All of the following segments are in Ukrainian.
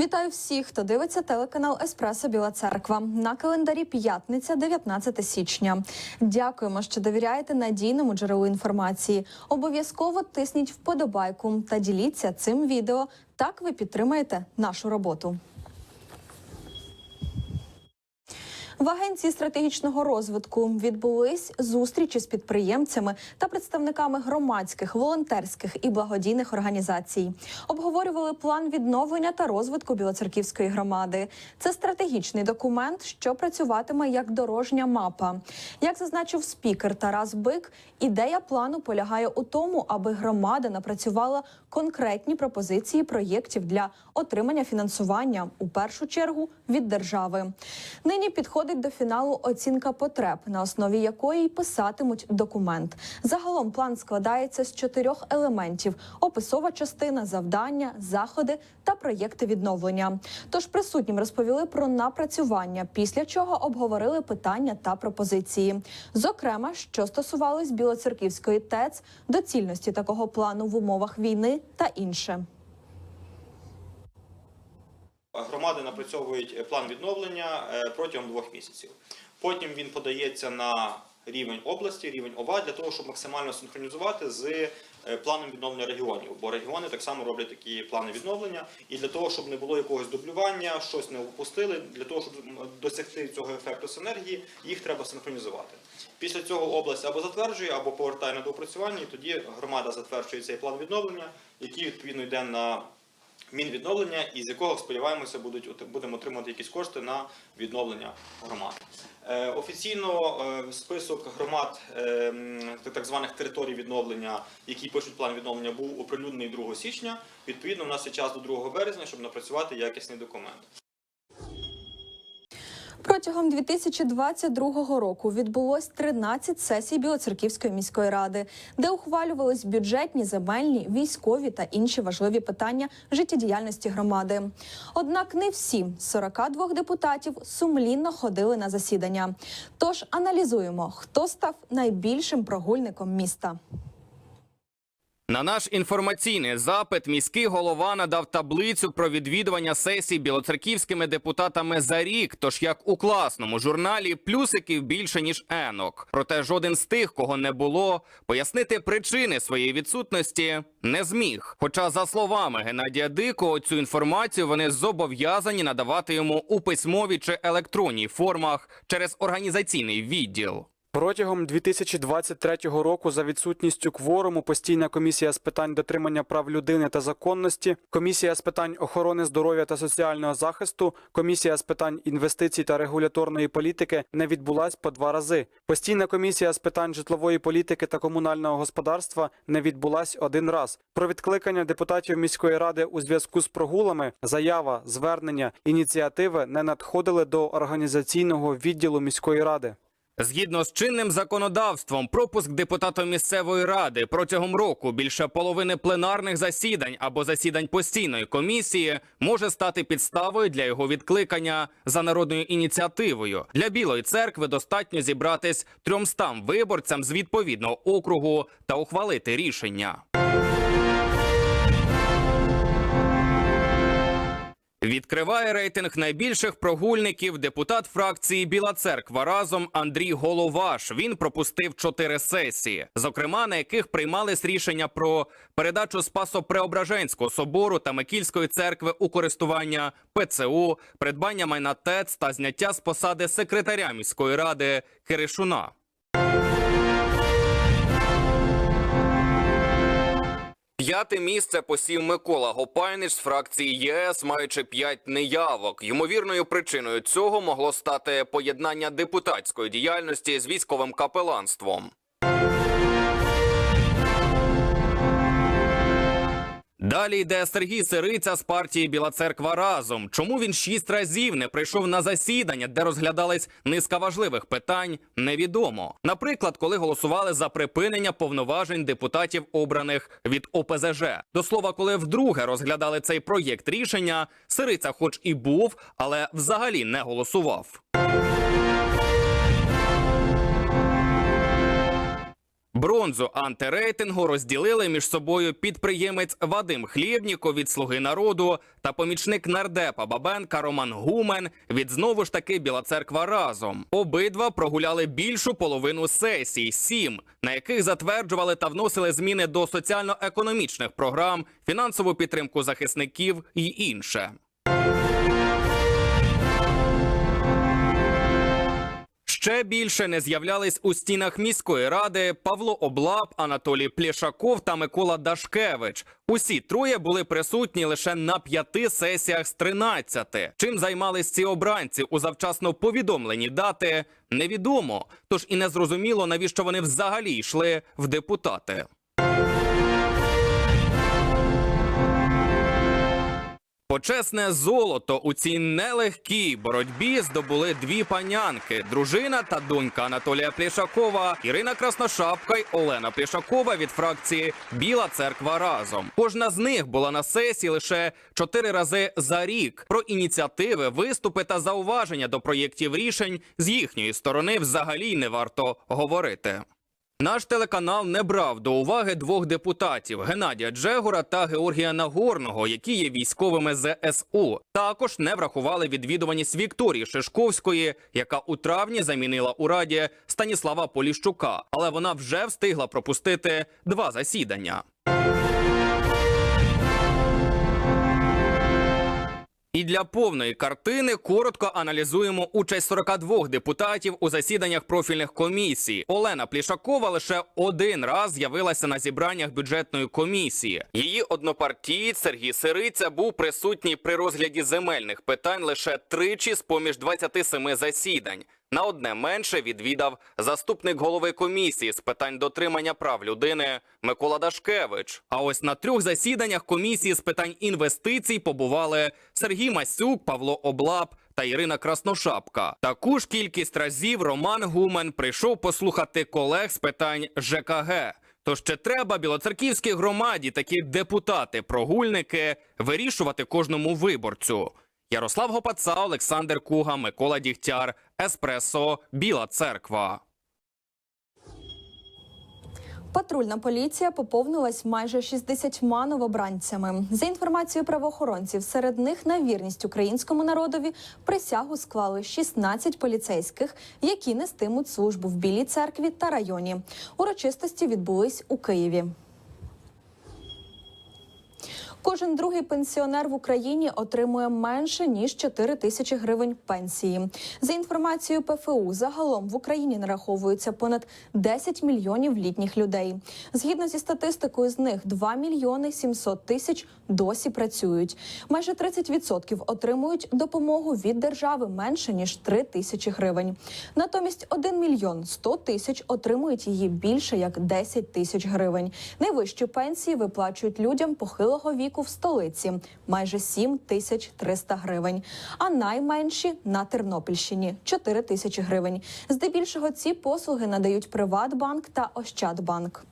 Вітаю всіх, хто дивиться телеканал Еспресо Біла Церква. На календарі п'ятниця, 19 січня. Дякуємо, що довіряєте надійному джерелу інформації. Обов'язково тисніть вподобайку та діліться цим відео. Так ви підтримаєте нашу роботу. В агенції стратегічного розвитку відбулись зустрічі з підприємцями та представниками громадських, волонтерських і благодійних організацій. Обговорювали план відновлення та розвитку Білоцерківської громади. Це стратегічний документ, що працюватиме як дорожня мапа. Як зазначив спікер Тарас Бик, ідея плану полягає у тому, аби громада напрацювала конкретні пропозиції проєктів для отримання фінансування у першу чергу від держави. Нині підходить до фіналу оцінка потреб, на основі якої писатимуть документ. Загалом план складається з чотирьох елементів: описова частина, завдання, заходи та проєкти відновлення. Тож присутнім розповіли про напрацювання, після чого обговорили питання та пропозиції. Зокрема, що стосувались Білоцерківської ТЕЦ, доцільності такого плану в умовах війни та інше. Громади напрацьовують е, план відновлення е, протягом двох місяців. Потім він подається на рівень області, рівень ОВА для того, щоб максимально синхронізувати з е, планом відновлення регіонів. Бо регіони так само роблять такі плани відновлення, і для того, щоб не було якогось дублювання, щось не упустили, для того, щоб досягти цього ефекту синергії, їх треба синхронізувати. Після цього область або затверджує, або повертає на доопрацювання, і тоді громада затверджує цей план відновлення, який відповідно йде на Мінвідновлення, і з якого сподіваємося будуть будемо отримати якісь кошти на відновлення громад. Е, Офіційно е, список громад е, так- званих територій відновлення, які пишуть план відновлення, був оприлюднений 2 січня. Відповідно, у нас є час до 2 березня, щоб напрацювати якісний документ. Протягом 2022 року відбулось 13 сесій Білоцерківської міської ради, де ухвалювались бюджетні, земельні, військові та інші важливі питання життєдіяльності громади. Однак не всі з 42 депутатів сумлінно ходили на засідання. Тож аналізуємо, хто став найбільшим прогульником міста. На наш інформаційний запит міський голова надав таблицю про відвідування сесій білоцерківськими депутатами за рік. Тож як у класному журналі плюсиків більше ніж енок. Проте жоден з тих, кого не було, пояснити причини своєї відсутності не зміг. Хоча, за словами Геннадія Дикого, цю інформацію вони зобов'язані надавати йому у письмовій чи електронній формах через організаційний відділ. Протягом 2023 року за відсутністю кворуму постійна комісія з питань дотримання прав людини та законності, комісія з питань охорони здоров'я та соціального захисту, комісія з питань інвестицій та регуляторної політики не відбулась по два рази. Постійна комісія з питань житлової політики та комунального господарства не відбулась один раз. Про відкликання депутатів міської ради у зв'язку з прогулами заява, звернення, ініціативи не надходили до організаційного відділу міської ради. Згідно з чинним законодавством, пропуск депутата місцевої ради протягом року більше половини пленарних засідань або засідань постійної комісії може стати підставою для його відкликання за народною ініціативою. Для білої церкви достатньо зібратись трьомстам виборцям з відповідного округу та ухвалити рішення. Відкриває рейтинг найбільших прогульників депутат фракції Біла Церква разом Андрій Головаш. Він пропустив чотири сесії, зокрема на яких приймались рішення про передачу Спасо-Преображенського собору та Микільської церкви у користування ПЦУ, придбання майна ТЕЦ та зняття з посади секретаря міської ради Киришуна. П'яте місце посів Микола Гопайнич з фракції ЄС, маючи п'ять неявок. Ймовірною причиною цього могло стати поєднання депутатської діяльності з військовим капеланством. Далі йде Сергій Сириця з партії Біла Церква разом. Чому він шість разів не прийшов на засідання, де розглядались низка важливих питань, невідомо. Наприклад, коли голосували за припинення повноважень депутатів, обраних від ОПЗЖ. До слова, коли вдруге розглядали цей проєкт рішення, Сириця, хоч і був, але взагалі не голосував. Бронзу антирейтингу розділили між собою підприємець Вадим Хлєбніков від Слуги народу та помічник нардепа Бабенка Роман Гумен від знову ж таки Біла Церква разом. Обидва прогуляли більшу половину сесій, сім, на яких затверджували та вносили зміни до соціально-економічних програм, фінансову підтримку захисників і інше. Ще більше не з'являлись у стінах міської ради Павло Облаб, Анатолій Плєшаков та Микола Дашкевич. Усі троє були присутні лише на п'яти сесіях з 13. Чим займались ці обранці у завчасно повідомлені дати, невідомо. Тож і не зрозуміло, навіщо вони взагалі йшли в депутати. Почесне золото у цій нелегкій боротьбі здобули дві панянки: дружина та донька Анатолія Плішакова, Ірина Красношапка й Олена Плішакова від фракції Біла церква разом. Кожна з них була на сесії лише чотири рази за рік. Про ініціативи, виступи та зауваження до проєктів рішень з їхньої сторони взагалі не варто говорити. Наш телеканал не брав до уваги двох депутатів Геннадія Джегора та Георгія Нагорного, які є військовими ЗСУ. Також не врахували відвідуваність Вікторії Шишковської, яка у травні замінила у раді Станіслава Поліщука, але вона вже встигла пропустити два засідання. І для повної картини коротко аналізуємо участь 42 депутатів у засіданнях профільних комісій. Олена Плішакова лише один раз з'явилася на зібраннях бюджетної комісії. Її однопартієць Сергій Сириця був присутній при розгляді земельних питань лише тричі з поміж 27 засідань. На одне менше відвідав заступник голови комісії з питань дотримання прав людини Микола Дашкевич. А ось на трьох засіданнях комісії з питань інвестицій побували Сергій Масюк, Павло Облап та Ірина Красношапка. Таку ж кількість разів Роман Гумен прийшов послухати колег з питань ЖКГ. Тож чи треба білоцерківській громаді такі депутати-прогульники вирішувати кожному виборцю? Ярослав Гопаца, Олександр Куга, Микола Дігтяр, Еспресо, Біла Церква. Патрульна поліція поповнилась майже 60 новобранцями. За інформацією правоохоронців, серед них на вірність українському народові присягу склали 16 поліцейських, які нестимуть службу в Білій церкві та районі. Урочистості відбулись у Києві. Кожен другий пенсіонер в Україні отримує менше ніж 4 тисячі гривень пенсії. За інформацією ПФУ, загалом в Україні нараховується понад 10 мільйонів літніх людей. Згідно зі статистикою, з них 2 мільйони 700 тисяч досі працюють. Майже 30% отримують допомогу від держави менше ніж 3 тисячі гривень. Натомість 1 мільйон 100 тисяч отримують її більше як 10 тисяч гривень. Найвищі пенсії виплачують людям похилого віку в столиці майже 7 тисяч 300 гривень, а найменші на Тернопільщині 4 тисячі гривень. Здебільшого ці послуги надають Приватбанк та Ощадбанк.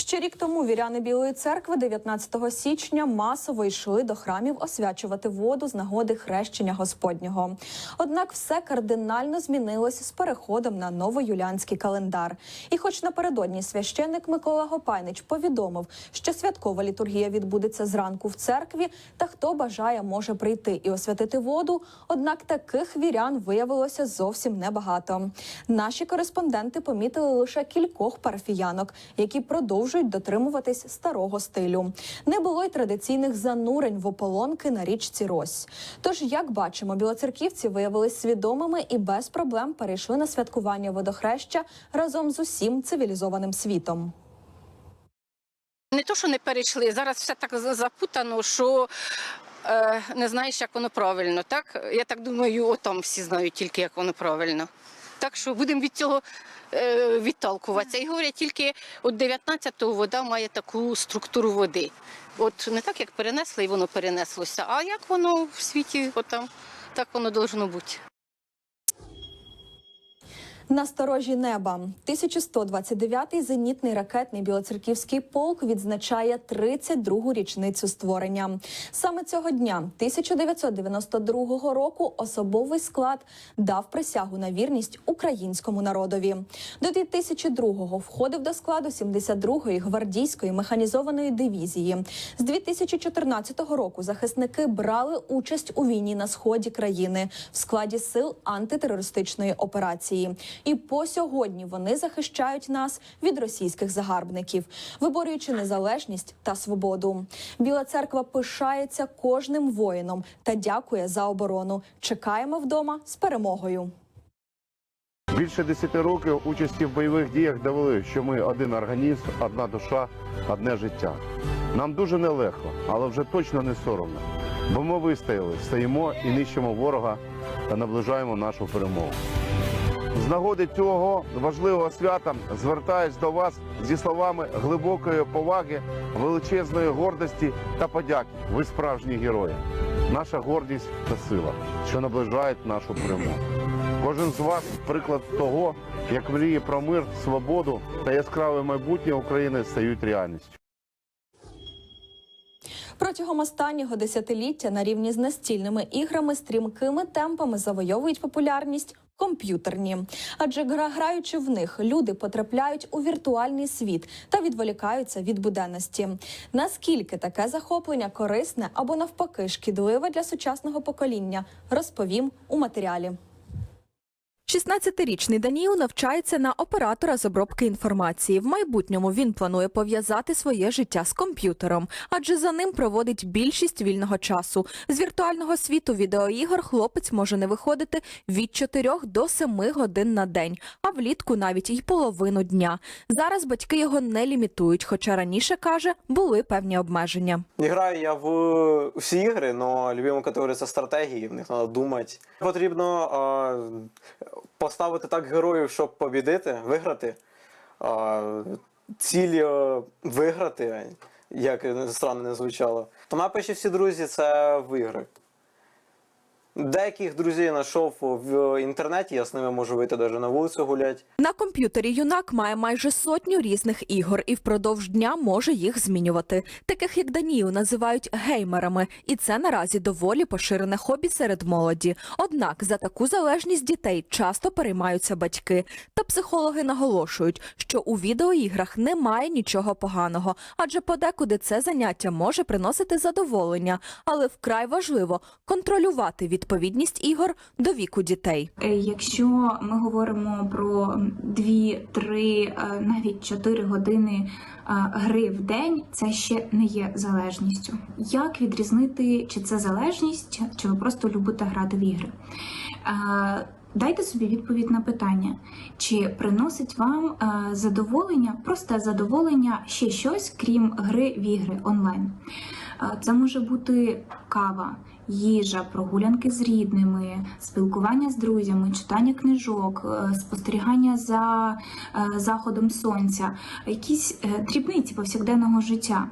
Ще рік тому віряни Білої церкви 19 січня масово йшли до храмів освячувати воду з нагоди хрещення Господнього. Однак все кардинально змінилось з переходом на новоюліанський календар. І, хоч напередодні священник Микола Гопайнич повідомив, що святкова літургія відбудеться зранку в церкві, та хто бажає, може прийти і освятити воду. Однак таких вірян виявилося зовсім небагато. Наші кореспонденти помітили лише кількох парафіянок, які продовжують дотримуватись старого стилю. Не було й традиційних занурень в ополонки на річці Рось. Тож, як бачимо, білоцерківці виявились свідомими і без проблем перейшли на святкування водохреща разом з усім цивілізованим світом. Не то, що не перейшли, зараз все так запутано, що е, не знаєш, як воно правильно. Так? Я так думаю, отам всі знають тільки, як воно правильно. Так що будемо від цього е, відталкуватися. І говорять, тільки от 19-го вода має таку структуру води. От не так, як перенесли, і воно перенеслося, а як воно в світі, отам, так воно должно бути. Насторожі неба 1129-й зенітний ракетний білоцерківський полк відзначає 32-гу річницю створення. Саме цього дня, 1992 року, особовий склад дав присягу на вірність українському народові. До 2002-го входив до складу 72-ї гвардійської механізованої дивізії. З 2014 року захисники брали участь у війні на сході країни в складі сил антитерористичної операції. І по сьогодні вони захищають нас від російських загарбників, виборюючи незалежність та свободу. Біла церква пишається кожним воїном та дякує за оборону. Чекаємо вдома з перемогою. Більше 10 років участі в бойових діях довели, що ми один організм, одна душа, одне життя. Нам дуже нелегко, але вже точно не соромно. Бо ми вистояли, стоїмо і нищимо ворога та наближаємо нашу перемогу. З нагоди цього важливого свята звертаюсь до вас зі словами глибокої поваги, величезної гордості та подяки. Ви справжні герої. Наша гордість та сила, що наближають нашу перемогу. Кожен з вас приклад того, як мрії про мир, свободу та яскраве майбутнє України стають реальністю. Протягом останнього десятиліття на рівні з настільними іграми стрімкими темпами завойовують популярність. Комп'ютерні, адже граючи в них, люди потрапляють у віртуальний світ та відволікаються від буденності. Наскільки таке захоплення корисне або навпаки шкідливе для сучасного покоління, розповім у матеріалі. 16-річний Даніл навчається на оператора з обробки інформації. В майбутньому він планує пов'язати своє життя з комп'ютером, адже за ним проводить більшість вільного часу. З віртуального світу відеоігор хлопець може не виходити від 4 до 7 годин на день, а влітку навіть і половину дня. Зараз батьки його не лімітують, хоча раніше каже, були певні обмеження. Играю я в всі ігри, но любимая категорія це стратегії, в них треба думати. Потрібно е, поставити так героїв, щоб побідити, виграти. Ціль е, виграти, як странно не звучало. То напиші всі друзі це в ігри. Деяких друзів знайшов в інтернеті, я з ними можу вийти навіть на вулицю гуляти. На комп'ютері юнак має майже сотню різних ігор і впродовж дня може їх змінювати. Таких як Даніл називають геймерами, і це наразі доволі поширене хобі серед молоді. Однак за таку залежність дітей часто переймаються батьки. Та психологи наголошують, що у відеоіграх немає нічого поганого, адже подекуди це заняття може приносити задоволення, але вкрай важливо контролювати відповідність ігор до віку дітей. Е, Якщо ми говоримо про 2-3, навіть 4 години е, гри в день, це ще не є залежністю. Як відрізнити, чи це залежність, чи ви просто любите грати в ігри? Е, Дайте собі відповідь на питання, чи приносить вам е, задоволення, просте задоволення ще щось, крім гри в ігри онлайн. Це може бути кава, їжа, прогулянки з рідними, спілкування з друзями, читання книжок, е, спостерігання за е, заходом сонця, якісь е, дрібниці повсякденного життя.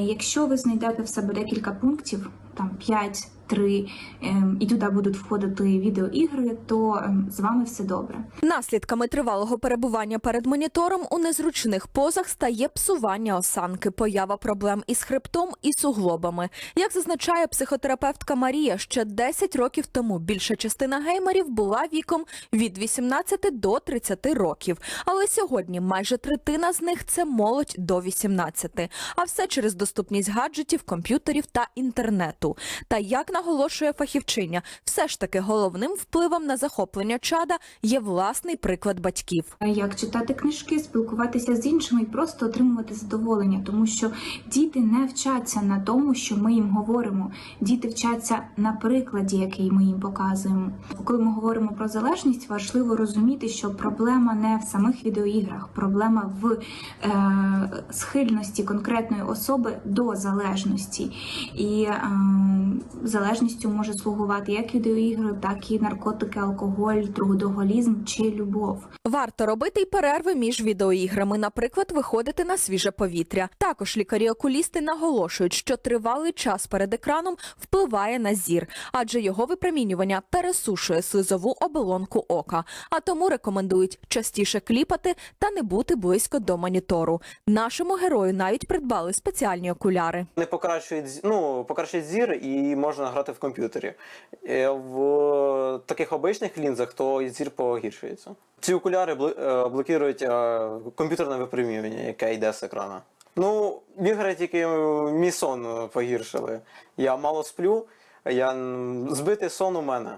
Якщо ви знайдете в себе декілька пунктів, там 5, 3, ем, і туди будуть входити відеоігри, то ем, з вами все добре. Наслідками тривалого перебування перед монітором у незручних позах стає псування осанки, поява проблем із хребтом і суглобами. Як зазначає психотерапевтка Марія, ще 10 років тому більша частина геймерів була віком від 18 до 30 років. Але сьогодні майже третина з них це молодь до 18. А все через доступність гаджетів, комп'ютерів та інтернету. Та як наголошує фахівчиня, все ж таки головним впливом на захоплення чада є власний приклад батьків. Як читати книжки, спілкуватися з іншими і просто отримувати задоволення, тому що діти не вчаться на тому, що ми їм говоримо. Діти вчаться на прикладі, який ми їм показуємо. Коли ми говоримо про залежність, важливо розуміти, що проблема не в самих відеоіграх, проблема в е, схильності конкретної особи до залежності. І е, ем, залежністю може слугувати як відеоігри, так і наркотики, алкоголь, трудоголізм чи любов. Варто робити й перерви між відеоіграми, наприклад, виходити на свіже повітря. Також лікарі-окулісти наголошують, що тривалий час перед екраном впливає на зір, адже його випромінювання пересушує слизову оболонку ока. А тому рекомендують частіше кліпати та не бути близько до монітору. Нашому герою навіть придбали спеціальні окуляри. Не покращують, ну, покращують зір і можна грати в комп'ютері. Е, В таких обичних лінзах то зір погіршується. Ці окуляри е, блокують е, комп'ютерне випромінювання, яке йде з екрана. Ну, ігри тільки мій сон погіршили. Я мало сплю, я збитий сон у мене.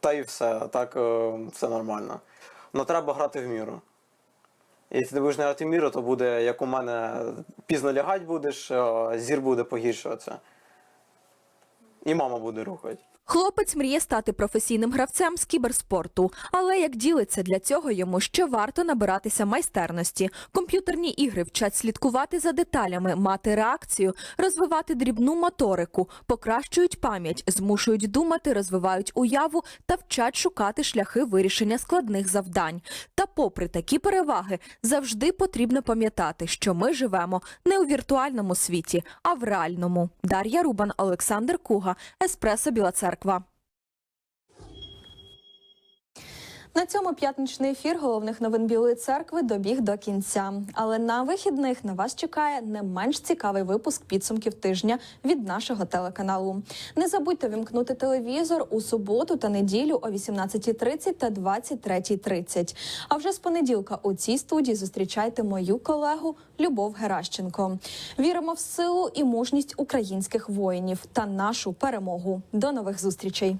Та й все, так все нормально. Но треба грати в міру. Якщо ти будеш грати в міру, то буде, як у мене, пізно лягати будеш, зір буде погіршуватися. І мама буде рухати. Хлопець мріє стати професійним гравцем з кіберспорту, але як ділиться для цього йому ще варто набиратися майстерності. Комп'ютерні ігри вчать слідкувати за деталями, мати реакцію, розвивати дрібну моторику, покращують пам'ять, змушують думати, розвивають уяву та вчать шукати шляхи вирішення складних завдань. Та, попри такі переваги, завжди потрібно пам'ятати, що ми живемо не у віртуальному світі, а в реальному. Дар'я Рубан, Олександр Куга, Еспресо Біла Церква. На цьому п'ятничний ефір головних новин Білої церкви добіг до кінця. Але на вихідних на вас чекає не менш цікавий випуск підсумків тижня від нашого телеканалу. Не забудьте вімкнути телевізор у суботу та неділю о 18.30 та 23.30. А вже з понеділка у цій студії зустрічайте мою колегу Любов Геращенко. Віримо в силу і мужність українських воїнів та нашу перемогу. До нових зустрічей.